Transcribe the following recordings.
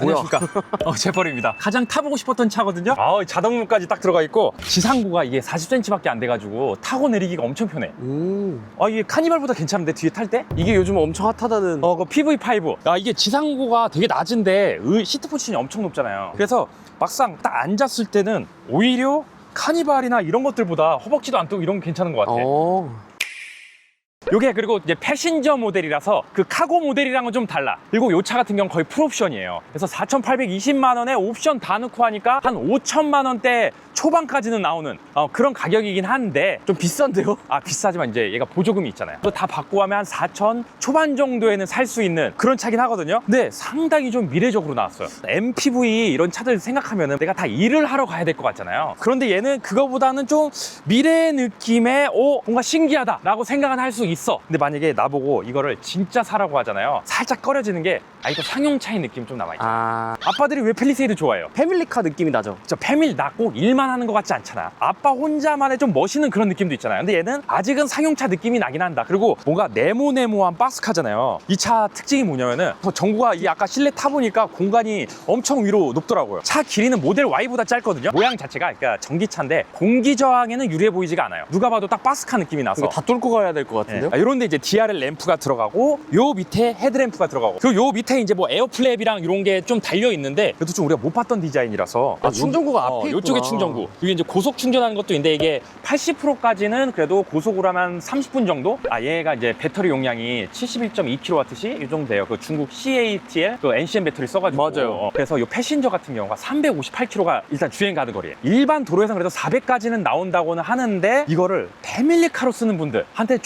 뭐야? 안녕하십니까. 어, 제펄입니다. 가장 타보고 싶었던 차거든요. 아, 자동문까지 딱 들어가 있고 지상고가 이게 40cm밖에 안 돼가지고 타고 내리기가 엄청 편해. 음. 아, 이게 카니발보다 괜찮은데 뒤에 탈 때? 이게 요즘 엄청 핫하다는. 어, 그 PV5. 아, 이게 지상고가 되게 낮은데 의- 시트 포지션이 엄청 높잖아요. 그래서 막상 딱 앉았을 때는 오히려 카니발이나 이런 것들보다 허벅지도 안 뜨고 이런 거 괜찮은 것 같아. 어. 요게 그리고 이제 패신저 모델이라서 그 카고 모델이랑은 좀 달라. 그리고 요 차 같은 경우는 거의 풀옵션이에요. 그래서 4,820만 원에 옵션 다 넣고 하니까 한 5천만 원대 초반까지는 나오는 어, 그런 가격이긴 한데 좀 비싼데요? 아 비싸지만 이제 얘가 보조금이 있잖아요. 그거 다 받고 하면 한 4천 초반 정도에는 살 수 있는 그런 차긴 하거든요. 근데 상당히 좀 미래적으로 나왔어요. MPV 이런 차들 생각하면 은 내가 다 일을 하러 가야 될 것 같잖아요. 그런데 얘는 그거보다는 좀 미래 느낌의 오 뭔가 신기하다라고 생각은 할 수 있어. 근데 만약에 나보고 이거를 진짜 사라고 하잖아요. 살짝 꺼려지는 게 아 이거 상용차의 느낌 좀 남아있죠. 아. 아빠들이 왜 펠리세이드 좋아해요? 패밀리카 느낌이 나죠. 저 패밀 낳고 일만 하는 것 같지 않잖아. 아빠 혼자만의 좀 멋있는 그런 느낌도 있잖아요. 근데 얘는 아직은 상용차 느낌이 나긴 한다. 그리고 뭔가 네모네모한 박스카잖아요. 이 차 특징이 뭐냐면은 뭐 전구가 이 아까 실내 타보니까 공간이 엄청 위로 높더라고요. 차 길이는 모델 Y보다 짧거든요. 모양 자체가 그러니까 전기차인데 공기 저항에는 유리해 보이지가 않아요. 누가 봐도 딱 박스카 느낌이 나서. 이거 다 뚫고 가야 될 것 같은데요? 아, 이런데 이제 DRL 램프가 들어가고 요 밑에 헤드램프가 들어가고 그리고 요 밑에 이제 뭐 에어플랩이랑 이런 게 좀 달려 있는데 그래도 좀 우리가 못 봤던 디자인이라서 아, 충전구가 어, 앞에 요쪽에 있구나. 충전구. 이게 이제 고속 충전하는 것도 있는데 이게 80%까지는 그래도 고속으로 하면 30분 정도? 아 얘가 이제 배터리 용량이 71.2kWh 이 정도 돼요. 그 중국 CATL 그 NCM 배터리 써가지고. 맞아요. 어, 그래서 요 패신저 같은 경우가 358km가 일단 주행 가는 거리에 일반 도로에서 그래도 400까지는 나온다고는 하는데 이거를 패밀리카로 쓰는 분들한테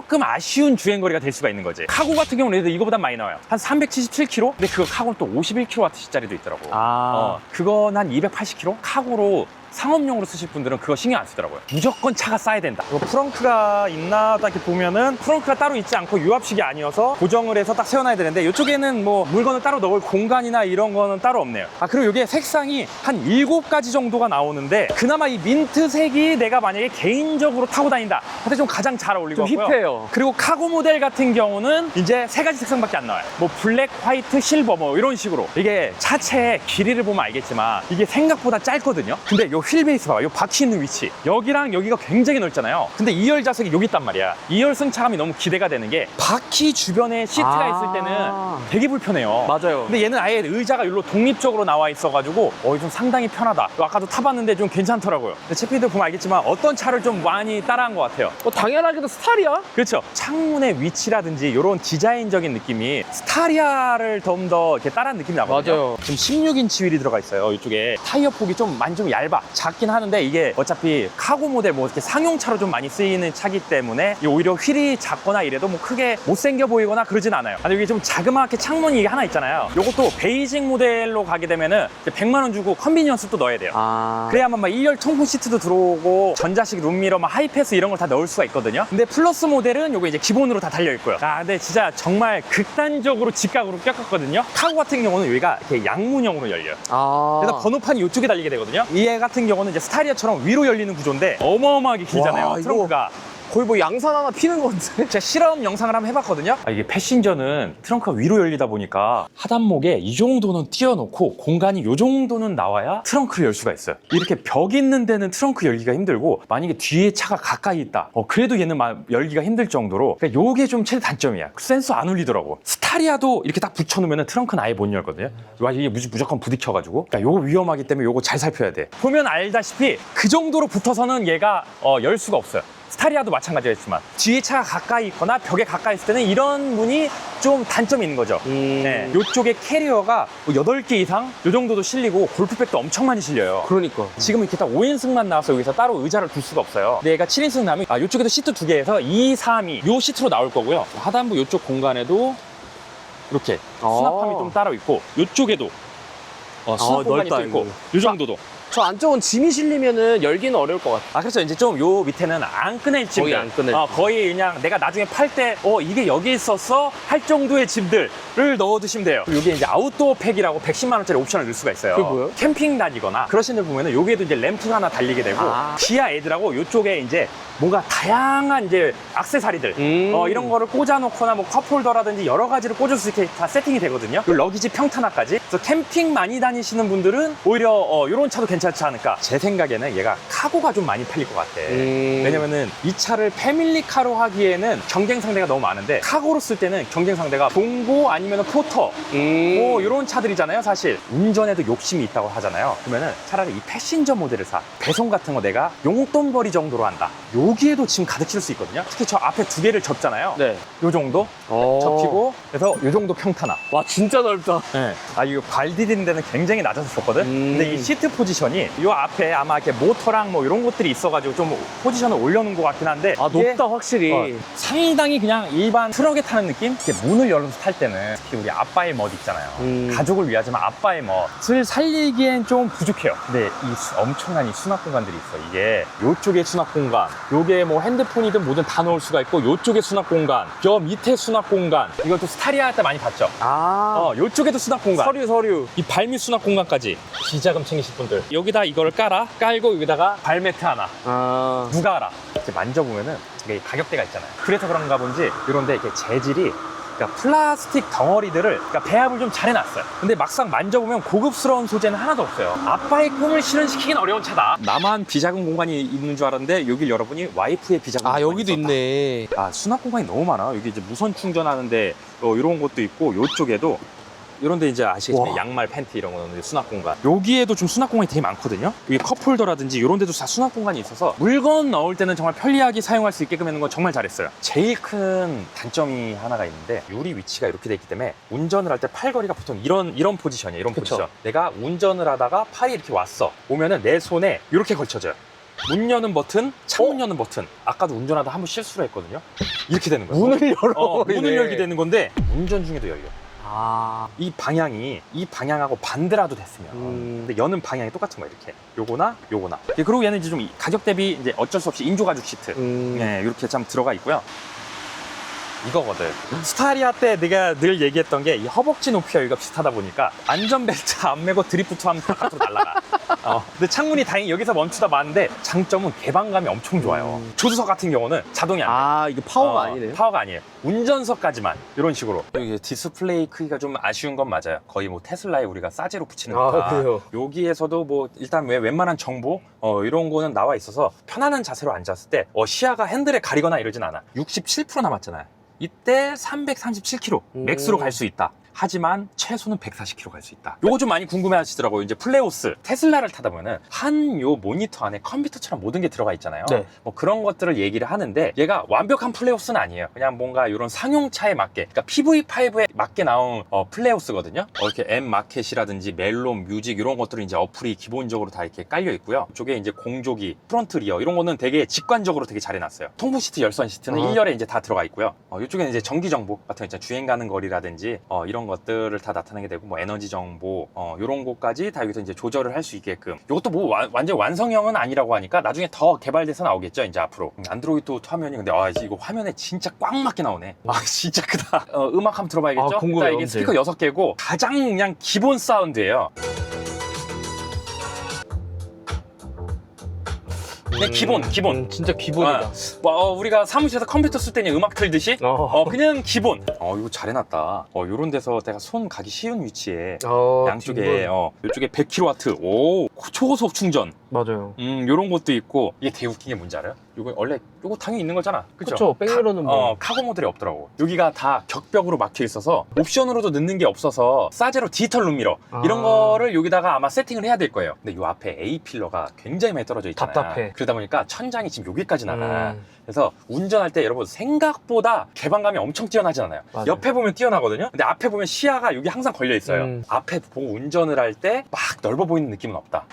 조금 아쉬운 주행 거리가 될 수가 있는 거지. 카고 같은 경우는 이거보다 많이 나와요. 한 377km 근데 그거 카고는 또 51kWh짜리도 있더라고. 아. 어, 그건 한 280km 카고로 상업용으로 쓰실 분들은 그거 신경 안 쓰더라고요. 무조건 차가 싸야 된다. 이거 프렁크가 있나 딱 이렇게 보면은 프렁크가 따로 있지 않고 유압식이 아니어서 고정을 해서 딱 세워놔야 되는데 이쪽에는 뭐 물건을 따로 넣을 공간이나 이런 거는 따로 없네요. 아 그리고 이게 색상이 한 일곱 가지 정도가 나오는데 그나마 이 민트색이 내가 만약에 개인적으로 타고 다닌다. 한테 좀 가장 잘 어울리고 좀. 힙해요. 그리고 카고 모델 같은 경우는 이제 세 가지 색상밖에 안 나와요. 뭐 블랙, 화이트, 실버 뭐 이런 식으로. 이게 차체의 길이를 보면 알겠지만 이게 생각보다 짧거든요. 근데 요휠 베이스 봐봐. 요 바퀴 있는 위치. 여기랑 여기가 굉장히 넓잖아요. 근데 2열 좌석이 여기 있단 말이야. 2열 승차감이 너무 기대가 되는 게 바퀴 주변에 시트가 아. 있을 때는 되게 불편해요. 맞아요. 근데 얘는 아예 의자가 일로 독립적으로 나와 있어가지고 어, 좀 상당히 편하다. 아까도 타봤는데 좀 괜찮더라고요. 근데 채피들 보면 알겠지만 어떤 차를 좀 많이 따라한 것 같아요. 뭐 당연하게도 스타리아? 그렇죠. 창문의 위치라든지 이런 디자인적인 느낌이 스타리아를 좀 더 이렇게 따라한 느낌이 나거든요. 맞아요. 지금 16인치 휠이 들어가 있어요. 이쪽에 타이어 폭이 좀 많이 좀 얇아. 작긴 하는데 이게 어차피 카고 모델 뭐 이렇게 상용차로 좀 많이 쓰이는 차기 때문에 이 오히려 휠이 작거나 이래도 뭐 크게 못생겨 보이거나 그러진 않아요. 아, 여기 좀 자그맣게 창문이 하나 있잖아요. 요것도 베이직 모델로 가게 되면은 이제 100만 원 주고 컨비니언스 또 넣어야 돼요. 아. 그래야만 막 1열 통풍 시트도 들어오고 전자식 룸미러, 막 하이패스 이런 걸 다 넣을 수가 있거든요. 근데 플러스 모델은 요거 이제 기본으로 다 달려 있고요. 아, 근데 진짜 정말 극단적으로 직각으로 꺾었거든요. 카고 같은 경우는 여기가 이렇게 양문형으로 열려요. 아. 그래서 번호판이 이쪽에 달리게 되거든요. 얘 같은 경우는 이제 스타리아처럼 위로 열리는 구조인데 어마어마하게 길잖아요. 와, 트렁크가. 거의 뭐 양산 하나 피는 건데. 제가 실험 영상을 한번 해봤거든요. 아, 이게 패신저는 트렁크가 위로 열리다 보니까 하단목에 이 정도는 띄워놓고 공간이 이 정도는 나와야 트렁크를 열 수가 있어요. 이렇게 벽 있는 데는 트렁크 열기가 힘들고 만약에 뒤에 차가 가까이 있다. 어, 그래도 얘는 막 열기가 힘들 정도로 그러니까 요게 좀 최대 단점이야. 센서 안 울리더라고. 스타리아도 이렇게 딱 붙여놓으면 트렁크는 아예 못 열거든요. 와, 이게 무조- 무조건 부딪혀가지고. 그러니까 요거 위험하기 때문에 요거 잘 살펴야 돼. 보면 알다시피 그 정도로 붙어서는 얘가 어, 열 수가 없어요. 스타리아도 마찬가지였지만 뒤에 차가 가까이 있거나 벽에 가까이 있을 때는 이런 문이 좀 단점이 있는 거죠. 음. 네. 이쪽에 캐리어가 뭐 8개 이상 이 정도도 실리고 골프백도 엄청 많이 실려요. 그러니까. 지금 이렇게 딱 5인승만 나와서 여기서 따로 의자를 둘 수가 없어요. 근데 얘가 7인승 나면 아, 이쪽에도 시트 두 개에서 2, 3이 요 시트로 나올 거고요. 하단부 이쪽 공간에도 이렇게 아. 수납함이 좀 따로 있고 이쪽에도 어, 수납 아, 공간이 넓다, 또 있고 이거. 이 정도도 저 안쪽은 짐이 실리면은 열기는 어려울 것 같아. 아 그렇죠 이제 좀 요 밑에는 안 꺼낼 짐들 거의 안 꺼낼 어, 거의 그냥 내가 나중에 팔 때 어 이게 여기 있었어 할 정도의 짐들을 넣어두시면 돼요 이게 이제 아웃도어 팩이라고 110만 원짜리 옵션을 넣을 수가 있어요 그게 뭐예요? 캠핑 다니거나 그러신 분 보면은 여기에도 이제 램프가 하나 달리게 되고 아. 지하 애들하고 요쪽에 이제 뭔가 다양한 이제 악세사리들 음. 어, 이런 거를 꽂아놓거나 뭐 컵홀더라든지 여러 가지를 꽂을 수 있게 다 세팅이 되거든요. 그리고 러기지 평탄화까지. 그래서 캠핑 많이 다니시는 분들은 오히려 어, 이런 차도 괜찮지 않을까. 제 생각에는 얘가 카고가 좀 많이 팔릴 것 같아. 음. 왜냐면은 이 차를 패밀리카로 하기에는 경쟁 상대가 너무 많은데 카고로 쓸 때는 경쟁 상대가 봉고 아니면 포터 음. 뭐 이런 차들이잖아요 사실 운전에도 욕심이 있다고 하잖아요 그러면은 차라리 이 패신저 모델을 사 배송 같은 거 내가 용돈벌이 정도로 한다 여기에도 지금 가득 실수 있거든요 특히 저 앞에 두 개를 접잖아요 네. 요 정도 어. 접히고 그래서 요 정도 평탄화 와, 진짜 넓다. 네. 아 이거 발 디디는 데는 굉장히 낮아서 좋거든 음. 근데 이 시트 포지션이 요 앞에 아마 이렇게 모터랑 뭐 이런 것들이 있어가지고 좀 포지션을 올려놓은 것 같긴 한데 아, 이게 높다, 확실히. 어, 상당히 그냥 일반 트럭에 타는 느낌? 이렇게 문을 열어서 탈 때는 특히 우리 아빠의 멋 있잖아요. 음. 가족을 위하지만 아빠의 멋을 살리기엔 좀 부족해요. 근데 이 수- 엄청난 이 수납 공간들이 있어. 이게 요쪽에 수납 공간, 요게 뭐 핸드폰이든 뭐든 다 넣을 수가 있고 요쪽에 수납 공간, 저 밑에 수납 공간. 이것도 스타리아 할때 많이 봤죠? 아. 어, 요쪽에도 수납 공간. 서류, 서류. 이 발밑 수납 공간까지 비자금 챙기실 분들 여기다 이거를 깔아 깔고 여기다가 발매트 하나 아. 누가 알아? 이렇게 만져보면은 이게 가격대가 있잖아요. 그래서 그런가 본지 이런데 이렇게 재질이 그러니까 플라스틱 덩어리들을 그러니까 배합을 좀 잘 해놨어요. 근데 막상 만져보면 고급스러운 소재는 하나도 없어요. 아빠의 꿈을 실현시키긴 어려운 차다. 나만 비자금 공간이 있는 줄 알았는데 여길 여러분이 와이프의 비자금 아, 공간이 여기도 있었다. 있네. 아 수납 공간이 너무 많아. 여기 이제 무선 충전하는데 어, 이런 것도 있고 이쪽에도 이런데 이제 아시겠지만 와. 양말, 팬티 이런 거는 수납 공간. 여기에도 좀 수납 공간이 되게 많거든요. 여기 컵홀더라든지 이런 데도 다 수납 공간이 있어서 물건 넣을 때는 정말 편리하게 사용할 수 있게끔 해놓은 건 정말 잘했어요. 제일 큰 단점이 하나가 있는데 유리 위치가 이렇게 돼 있기 때문에 운전을 할 때 팔걸이가 보통 이런 이런 포지션이에요. 이런 그쵸. 포지션. 내가 운전을 하다가 팔이 이렇게 왔어. 오면은 내 손에 이렇게 걸쳐져요. 문 여는 버튼, 창문 여는 버튼. 아까도 운전하다 한 번 실수를 했거든요. 이렇게 되는 거예요. 문을 열어. 어, 문을 열게 되는 건데 운전 중에도 열려. 아. 이 방향이 이 방향하고 반대라도 됐으면 음. 근데 여는 방향이 똑같은 거야 이렇게 요거나 요거나 예, 그리고 얘는 이제 좀 가격 대비 이제 어쩔 수 없이 인조 가죽 시트 음. 네, 이렇게 참 들어가 있고요 이거거든 스타리아 때 내가 늘 얘기했던 게 이 허벅지 높이와 여기가 비슷하다 보니까 안전벨트 안 매고 드리프트 하면 바깥으로 날아가 어, 근데 창문이 다행히 여기서 멈추다 마는데 장점은 개방감이 엄청 좋아요 음. 조수석 같은 경우는 자동이 안 돼. 아, 이게 파워가 어, 아니네. 파워가 아니에요. 운전석까지만 이런 식으로. 여기 디스플레이 크기가 좀 아쉬운 건 맞아요. 거의 뭐 테슬라에 우리가 싸제로 붙이는 아, 거다. 그래요? 여기에서도 뭐 일단 왜 웬만한 정보 어, 이런 거는 나와 있어서 편안한 자세로 앉았을 때 어, 시야가 핸들에 가리거나 이러진 않아. 67% 남았잖아요. 이때 337km 음. 맥스로 갈 수 있다. 하지만 최소는 140km 갈 수 있다. 요거 좀 많이 궁금해 하시더라고요. 이제 플레오스, 테슬라를 타다 보면은 한 요 모니터 안에 컴퓨터처럼 모든 게 들어가 있잖아요. 네. 뭐 그런 것들을 얘기를 하는데 얘가 완벽한 플레오스는 아니에요. 그냥 뭔가 이런 상용차에 맞게, 그러니까 PV5에 맞게 나온 어, 플레오스거든요. 어, 이렇게 M 마켓이라든지 멜론, 뮤직 이런 것들은 이제 어플이 기본적으로 다 이렇게 깔려 있고요. 이쪽에 이제 공조기, 프론트 리어 이런 거는 되게 직관적으로 되게 잘 해놨어요. 통부 시트, 열선 시트는 아. 1열에 이제 다 들어가 있고요. 어, 이쪽에는 이제 정기 정보 같은 거 있잖아요. 주행 가는 거리라든지 어, 이런 것들을 다 나타내게 되고 뭐 에너지 정보 어, 이런 것까지 다 여기서 이제 조절을 할 수 있게끔. 이것도 뭐 와- 완전 완성형은 아니라고 하니까 나중에 더 개발돼서 나오겠죠 이제 앞으로. 음, 안드로이드 화면이 근데 아 이거 화면에 진짜 꽉 맞게 나오네. 아 진짜 크다. 어, 음악 한번 들어봐야겠죠? 아, 궁금해요, 이게. 스피커 6개고 가장 그냥 기본 사운드예요 그냥 음, 기본 기본 음, 진짜 기본이다. 아, 뭐, 어, 우리가 사무실에서 컴퓨터 쓸 때는 음악 틀듯이 어. 어, 그냥 기본. 어, 이거 잘 해놨다. 어, 요런 데서 내가 손 가기 쉬운 위치에 어, 양쪽에, 뒷문. 어, 이쪽에 100kW. 오, 초고속 충전. 맞아요. 음, 요런 것도 있고. 이게 되게 웃긴 게 뭔지 알아요? 요거 원래, 요거 당연히 있는 거잖아. 그쵸? 그쵸, 백미러는 뭐. 어, 카고 모델이 없더라고. 여기가 다 격벽으로 막혀 있어서 옵션으로도 넣는 게 없어서 싸제로 디지털 룸미러 이런 아. 거를 여기다가 아마 세팅을 해야 될 거예요. 근데 요 앞에 A 필러가 굉장히 많이 떨어져 있잖아요. 답답해. 그러다 보니까 천장이 지금 여기까지 나가. 음. 그래서 운전할 때 여러분 생각보다 개방감이 엄청 뛰어나진 않아요. 맞아요. 옆에 보면 뛰어나거든요. 근데 앞에 보면 시야가 여기 항상 걸려 있어요. 음. 앞에 보고 운전을 할 때 막 넓어 보이는 느낌은 없다.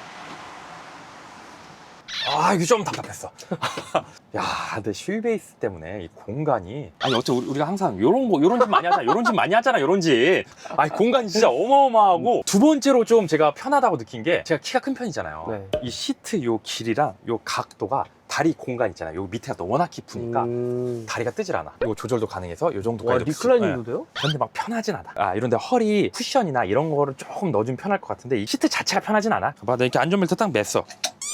아 이게 좀 답답했어. 야, 근데 휠베이스 때문에 이 공간이 아니 어째 우리- 우리가 항상 요런 거 요런 집 많이 하잖아. 요런 집 많이 하잖아. 요런 집. 아니 공간이 진짜 어마어마하고 두 번째로 좀 제가 편하다고 느낀 게 제가 키가 큰 편이잖아요. 네. 이 시트 요 길이랑 요 각도가 다리 공간 있잖아요. 요 밑에가 또 워낙 깊으니까 음. 다리가 뜨질 않아. 이거 조절도 가능해서 요 와, 정도까지 리클라이닝도 돼요? 근데 막 편하진 않아. 아, 이런데 허리 쿠션이나 이런 거를 조금 넣어주면 편할 것 같은데 이 시트 자체가 편하진 않아. 봐, 나 이렇게 안전벨트 딱 맸어.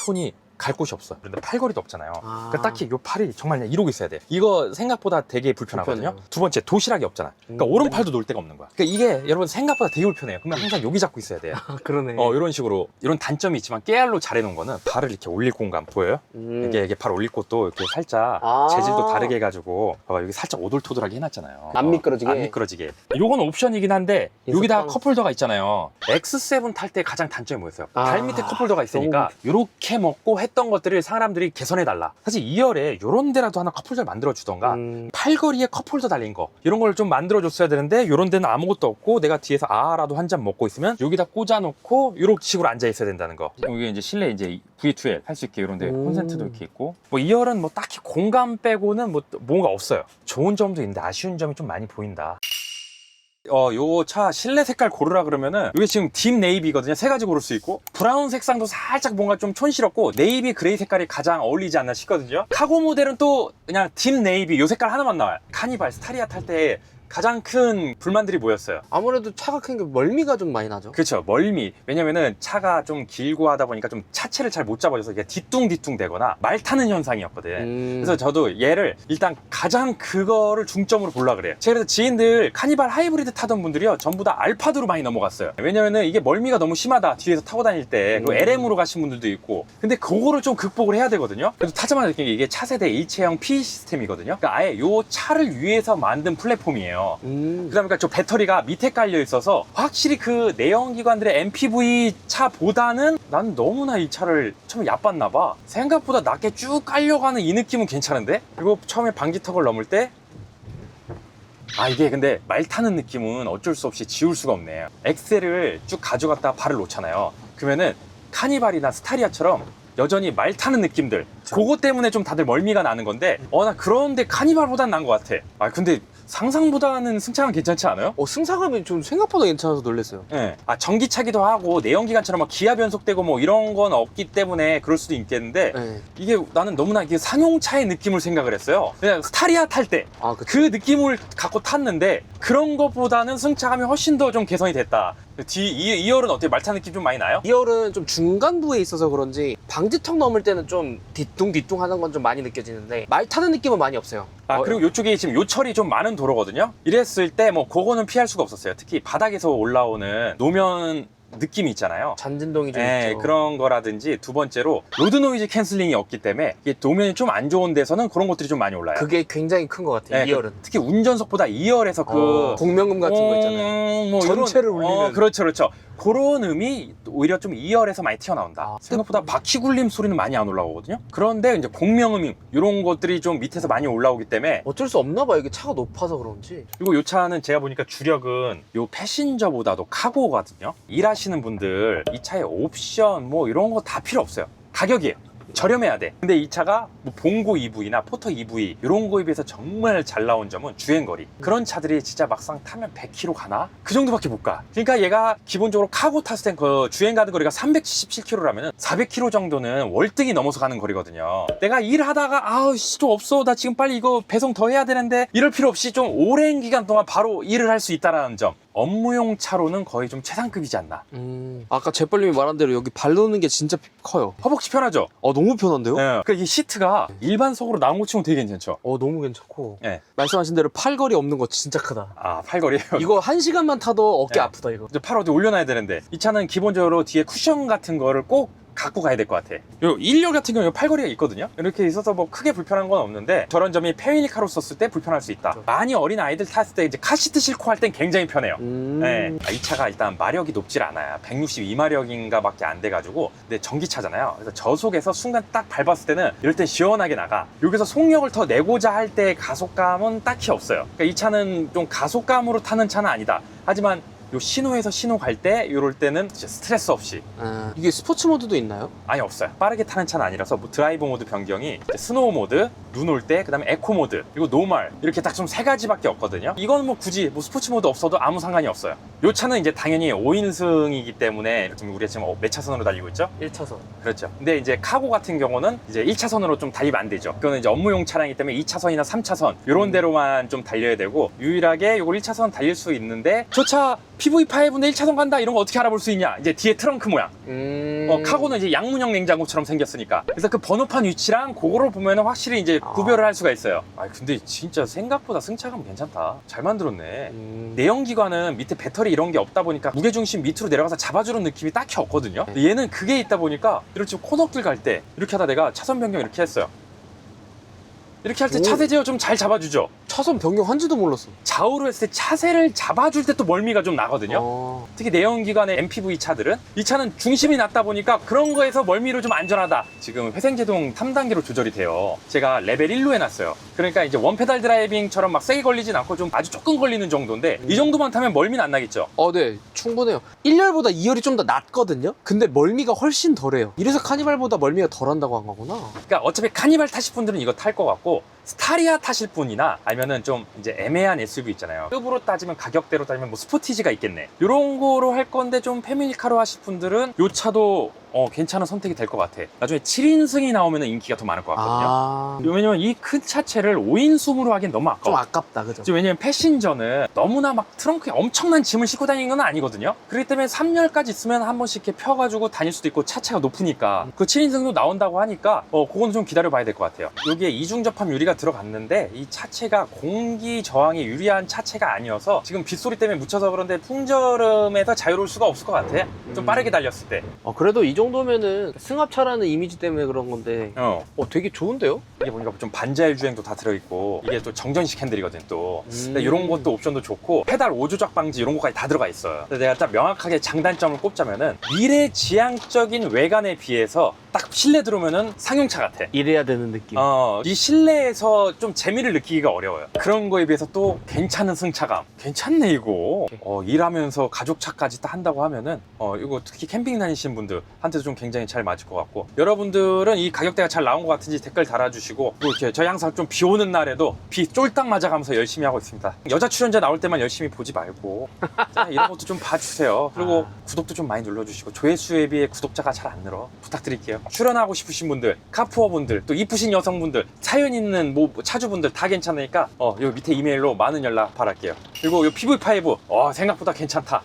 손이 갈 곳이 없어. 그런데 팔걸이도 없잖아요. 아. 그러니까 딱히 요 팔이 정말 그냥 이러고 있어야 돼. 이거 생각보다 되게 불편하거든요. 불편해요. 두 번째 도시락이 없잖아. 그러니까 음. 오른팔도 놓을 데가 없는 거야. 그러니까 이게 여러분 생각보다 되게 불편해요. 그러면 항상 여기 잡고 있어야 돼요. 아, 그러네. 어 이런 식으로 이런 단점이 있지만 깨알로 잘해놓은 거는 발을 이렇게 올릴 공간 보여요? 음. 이게, 이게 발 올릴 곳도 이렇게 살짝 아. 재질도 다르게 해가지고 봐봐 여기 살짝 오돌토돌하게 해놨잖아요. 안 어, 미끄러지게? 안 미끄러지게. 요건 옵션이긴 한데 여기다. 컵홀더가 있잖아요. X7 탈 때 가장 단점이 뭐였어요? 아, 발 밑에 컵홀더가 있으니까 요렇게 먹고 했던 것들을 사람들이 개선해 달라. 사실 2열에 요런 데라도 하나 컵홀더를 만들어 주던가 음. 팔걸이에 컵홀더 달린 거 이런 걸 좀 만들어 줬어야 되는데 요런 데는 아무것도 없고 내가 뒤에서 아라도 한 잔 먹고 있으면 여기다 꽂아 놓고 요런 식으로 앉아 있어야 된다는 거 여기 이제 실내 이제 V2L 할 수 있게 이런 데 음. 콘센트도 이렇게 있고 뭐 2열은 뭐 딱히 공간 빼고는 뭐 뭔가 없어요 좋은 점도 있는데 아쉬운 점이 좀 많이 보인다 어, 요 차 실내 색깔 고르라 그러면은 이게 지금 딥 네이비거든요. 세 가지 고를 수 있고 브라운 색상도 살짝 뭔가 좀 촌스럽고 네이비 그레이 색깔이 가장 어울리지 않나 싶거든요. 카고 모델은 또 그냥 딥 네이비 요 색깔 하나만 나와요. 카니발 스타리아 탈 때 가장 큰 불만들이 뭐였어요? 아무래도 차가 큰 게 멀미가 좀 많이 나죠. 그렇죠. 멀미. 왜냐면은 차가 좀 길고 하다 보니까 좀 차체를 잘 못 잡아줘서 이게 뒤뚱뒤뚱 되거나 말 타는 현상이었거든. 음. 그래서 저도 얘를 일단 가장 그거를 중점으로 보려 그래요. 제가 그래서 지인들 카니발 하이브리드 타던 분들이요 전부 다 알파드로 많이 넘어갔어요. 왜냐면은 이게 멀미가 너무 심하다 뒤에서 타고 다닐 때 그리고 음. LM으로 가신 분들도 있고 근데 그거를 좀 극복을 해야 되거든요. 그래서 타자마자 느낀 게 이게 차세대 일체형 P 시스템이거든요. 그러니까 아예 요 차를 위해서 만든 플랫폼이에요. 음. 그다음에 그저 배터리가 밑에 깔려 있어서 확실히 그 내연기관들의 MPV 차보다는 난 너무나 이 차를 처음에 얕봤나 봐. 생각보다 낮게 쭉 깔려가는 이 느낌은 괜찮은데? 그리고 처음에 방지턱을 넘을 때 아 이게 근데 말 타는 느낌은 어쩔 수 없이 지울 수가 없네. 엑셀을 쭉 가져갔다가 발을 놓잖아요. 그러면은 카니발이나 스타리아처럼 여전히 말 타는 느낌들 그거 때문에 좀 다들 멀미가 나는 건데 어 나 그런데 카니발보단 나은 것 같아. 아 근데 상상보다는 승차감 괜찮지 않아요? 어, 승차감이 좀 생각보다 괜찮아서 놀랐어요. 예. 아 전기차기도 하고 내연기관처럼 막 기아 변속되고 뭐 이런 건 없기 때문에 그럴 수도 있겠는데 네. 이게 나는 너무나 이게 상용차의 느낌을 생각을 했어요. 그냥 스타리아 탈 때 그 아, 그쵸. 느낌을 갖고 탔는데 그런 것보다는 승차감이 훨씬 더 좀 개선이 됐다. 뒤 이, 2열은 어때? 말타 느낌 좀 많이 나요? 2열은 좀 중간부에 있어서 그런지 방지턱 넘을 때는 좀 뒤뚱뒤뚱 하는 건 좀 많이 느껴지는데 말 타는 느낌은 많이 없어요. 아 어, 그리고 이쪽이 지금 요철이 좀 많은 도로거든요. 이랬을 때 뭐 그거는 피할 수가 없었어요. 특히 바닥에서 올라오는 노면 느낌이 있잖아요. 잔진동이 좀 예, 있죠. 그런 거라든지 두 번째로 로드 노이즈 캔슬링이 없기 때문에 이게 도면이 좀 안 좋은 데서는 그런 것들이 좀 많이 올라요. 그게 굉장히 큰 것 같아요. 예, 2열은. 특히 운전석보다 2열에서 그 어, 공명금 같은 거 있잖아요. 음, 뭐 전체를 이런- 울리는. 어, 그렇죠, 그렇죠. 그런 음이 오히려 좀 2열에서 많이 튀어나온다. 아, 생각보다 바퀴 굴림 소리는 많이 안 올라오거든요. 그런데 이제 공명음 이런 것들이 좀 밑에서 많이 올라오기 때문에 어쩔 수 없나 봐요. 이게 차가 높아서 그런지. 그리고 이 차는 제가 보니까 주력은 요 패신저보다도 카고거든요. 일하시 는 분들 이 차에 옵션 뭐 이런 거 다 필요 없어요. 가격이에요. 저렴해야 돼. 근데 이 차가 뭐 봉고 EV나 포터 EV 이런 거에 비해서 정말 잘 나온 점은 주행거리. 그런 차들이 진짜 막상 타면 100km 가나? 그 정도밖에 못 가. 그러니까 얘가 기본적으로 카고 땐그 주행 가는 거리가 377km라면 400km 정도는 월등히 넘어서 가는 거리거든요. 내가 일하다가 아우 씨좀 없어. 나 지금 빨리 이거 배송 더 해야 되는데 이럴 필요 없이 좀 오랜 기간 동안 바로 일을 할 수 있다라는 점. 업무용 차로는 거의 좀 최상급이지 않나. 음. 아까 재벌님이 말한 대로 여기 발 놓는 게 진짜 커요. 허벅지 편하죠? 어, 너무 편한데요? 예. 그러니까 이 시트가 일반석으로 나온 거 치고는 되게 괜찮죠? 어, 너무 괜찮고. 예. 말씀하신 대로 팔걸이 없는 거 진짜 크다. 아, 팔걸이에요. 이거 한 시간만 타도 어깨 네. 아프다, 이거. 이제 팔 어디 올려놔야 되는데 이 차는 기본적으로 뒤에 쿠션 같은 거를 꼭 갖고 가야 될 것 같아. 요 1열 같은 경우에 팔걸이가 있거든요. 이렇게 있어서 뭐 크게 불편한 건 없는데 저런 점이 페미니카로 썼을 때 불편할 수 있다. 그렇죠. 많이 어린 아이들 탔을 때 이제 카시트 싣고 할 땐 굉장히 편해요. 음. 네. 아, 이 차가 일단 마력이 높질 않아요. 162마력인가 밖에 안 돼가지고. 근데 전기차잖아요. 그래서 저속에서 순간 딱 밟았을 때는 이럴 땐 시원하게 나가. 여기서 속력을 더 내고자 할 때 가속감은 딱히 없어요. 그러니까 이 차는 좀 가속감으로 타는 차는 아니다. 하지만 요 신호에서 신호 갈때 이럴 때는 이제 스트레스 없이 아, 이게 스포츠 모드도 있나요? 아니 없어요. 빠르게 타는 차는 아니라서 뭐 드라이브 모드 변경이 이제 스노우 모드, 눈 올 때, 그다음에 에코 모드, 그리고 노멀 이렇게 딱 좀 세 가지밖에 없거든요. 이건 뭐 굳이 뭐 스포츠 모드 없어도 아무 상관이 없어요. 요 차는 이제 당연히 5인승이기 때문에 이렇게 우리가 지금 몇 차선으로 달리고 있죠? 1차선. 그렇죠. 근데 이제 카고 같은 경우는 이제 1차선으로 좀 달리면 안 되죠. 그거는 이제 업무용 차량이기 때문에 2차선이나 3차선 이런 데로만 좀 달려야 되고 유일하게 이걸 1차선 달릴 수 있는데 저 차 PV5인데 1차선 간다 이런 거 어떻게 알아볼 수 있냐? 이제 뒤에 트렁크 모양. 음. 어, 카고는 이제 양문형 냉장고처럼 생겼으니까. 그래서 그 번호판 위치랑 그거를 보면은 확실히 이제 아. 구별을 할 수가 있어요. 아, 근데 진짜 생각보다 승차감 괜찮다. 잘 만들었네. 음. 내연기관은 밑에 배터리 이런 게 없다 보니까 무게중심 밑으로 내려가서 잡아주는 느낌이 딱히 없거든요. 근데 얘는 그게 있다 보니까 이렇게 코너길 갈 때 이렇게 하다 내가 차선 변경 이렇게 했어요. 이렇게 할때 오. 차세 제어 좀 잘 잡아주죠. 차선 변경한지도 몰랐어. 좌우로 했을 때 차세를 잡아줄 때 또 멀미가 좀 나거든요. 어. 특히 내연기관의 MPV 차들은 이 차는 중심이 낮다 보니까 그런 거에서 멀미로 좀 안전하다. 지금 회생제동 3단계로 조절이 돼요. 제가 레벨 1로 해놨어요. 그러니까 이제 원페달 드라이빙처럼 막 세게 걸리진 않고 좀 아주 조금 걸리는 정도인데 이 정도만 타면 멀미는 안 나겠죠. 어, 네, 충분해요. 1열보다 2열이 좀 더 낮거든요? 근데 멀미가 훨씬 덜해요. 이래서 카니발보다 멀미가 덜 한다고 한 거구나. 그러니까 어차피 카니발 타실 분들은 이거 탈 것 같고 を 스타리아 타실 분이나 아니면은 좀 이제 애매한 SUV 있잖아요. 급으로 따지면 가격대로 따지면 뭐 스포티지가 있겠네. 이런 거로 할 건데 좀 패밀리카로 하실 분들은 이 차도 어, 괜찮은 선택이 될 것 같아. 나중에 7인승이 나오면 인기가 더 많을 것 같거든요. 아. 왜냐면 이 큰 차체를 5인승으로 하기엔 너무 좀 아까워. 아깝다, 그죠? 왜냐면 패신저는 너무나 막 트렁크에 엄청난 짐을 싣고 다니는 건 아니거든요. 그렇기 때문에 3열까지 있으면 한 번씩 이렇게 펴가지고 다닐 수도 있고 차체가 높으니까 그 7인승도 나온다고 하니까 어 그거는 좀 기다려 봐야 될 것 같아요. 여기에 이중 접합 유리가 들어갔는데 이 차체가 공기 저항에 유리한 차체가 아니어서 지금 빗소리 때문에 묻혀서 그런데 풍절음에서 자유로울 수가 없을 것 같아. 좀 음. 빠르게 달렸을 때. 어, 그래도 이 정도면은 승합차라는 이미지 때문에 그런 건데, 어. 어, 되게 좋은데요? 이게 보니까 좀 반자율 주행도 다 들어있고 이게 또 정전식 핸들이거든 또. 근데 음. 이런 것도 옵션도 좋고 페달 오조작 방지 이런 것까지 다 들어가 있어요. 그래서 내가 딱 명확하게 장단점을 꼽자면은 미래 지향적인 외관에 비해서 딱 실내 들어오면은 상용차 같아. 이래야 되는 느낌. 어, 이 실내에서 좀 재미를 느끼기가 어려워요. 그런 거에 비해서 또 괜찮은 승차감. 괜찮네, 이거. 어, 일하면서 가족차까지 딱 한다고 하면은, 어, 이거 특히 캠핑 다니시는 분들한테도 좀 굉장히 잘 맞을 것 같고. 여러분들은 이 가격대가 잘 나온 것 같은지 댓글 달아주시고, 또 이렇게 저희 항상 좀 비 오는 날에도 비 쫄딱 맞아가면서 열심히 하고 있습니다. 여자 출연자 나올 때만 열심히 보지 말고, 자, 이런 것도 좀 봐주세요. 그리고 아. 구독도 좀 많이 눌러주시고, 조회수에 비해 구독자가 잘 안 늘어. 부탁드릴게요. 출연하고 싶으신 분들, 카푸어 분들, 또 이쁘신 여성분들, 사연 있는 뭐 차주분들 다 괜찮으니까 어, 요 밑에 이메일로 많은 연락 바랄게요. 그리고 요 PV5 어, 생각보다 괜찮다.